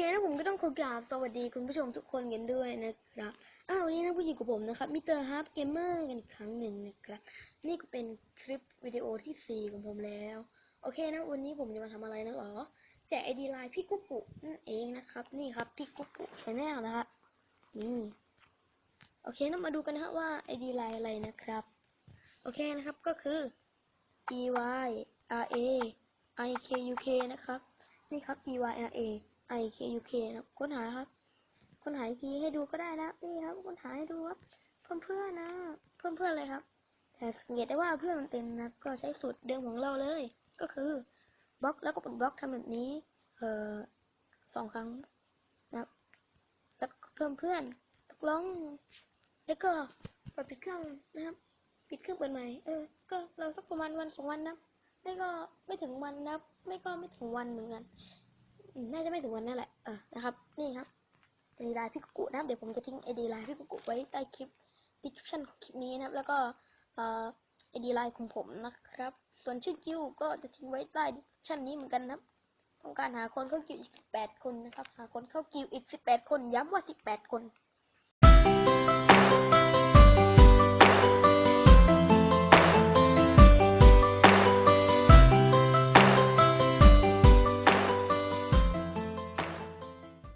เคนะผมก็ต้องขอกราบสวัสดีคุณผู้ชมทุกคนกันด้วยนะครับอ้าววันนี้นะผู้หญิงกับผมนะครับมิสเตอร์ฮาร์ปเกมเมอร์กันอีกครั้งหนึ่งนะครับ นี่ก็เป็นคลิปวิดีโอที่ 4 ของผมแล้ว โอเคนะวันนี้ผมจะมาทำอะไรนะหรอ แจกไอดีไลน์พี่กุ๊กปุนั่นเองนะครับ นี่ครับพี่กุ๊กปุชแนลนะครับนี่โอเคนะมาดูกันนะฮะว่าไอดีไลน์อะไรนะครับ โอเคนะครับก็คือ e y r a i k u k นะครับ นี่ครับ e y r a i k u k นะครับค้นหาครับค้นหาอีกทีให้ดูก็ได้นะนี่ครับค้นหาให้ดูครับเพื่อนเพื่อนนะเพื่อนเพื่อนเลยครับ แต่สังเกตได้ว่าเพื่อนมันเต็มนะก็ใช้สูตรเดิมของเราเลย ก็คือบล็อกแล้วก็กดบล็อกทำแบบนี้เอ่อสองครั้งนะครับแล้วเพิ่มเพื่อนตกลงแล้วก็เปิดปิดเครื่องนะครับ ปิดเครื่องเปิดใหม่เออก็เราสักประมาณวันสองวันนะไม่ก็ไม่ถึงวันนะไม่ก็ไม่ถึงวันเหมือนกัน น่าจะไม่ถึงวันนั่นแหละเออนะครับ นี่ครับไอดีไลน์พี่กุกุนะครับเดี๋ยวผมจะทิ้งไอดีไลน์พี่กุกุไว้ใต้คลิป description ของคลิปนี้นะครับ แล้วก็เอ่อไอดีไลน์ของผมนะครับ ส่วนชื่อกิวก็จะทิ้งไว้ใต้ description นี้เหมือนกันนะครับ ต้องการหาคนเข้ากิวอีก 18 คนนะครับ หาคนเข้ากิวอีก 18 คน ย้ำว่า 18 คน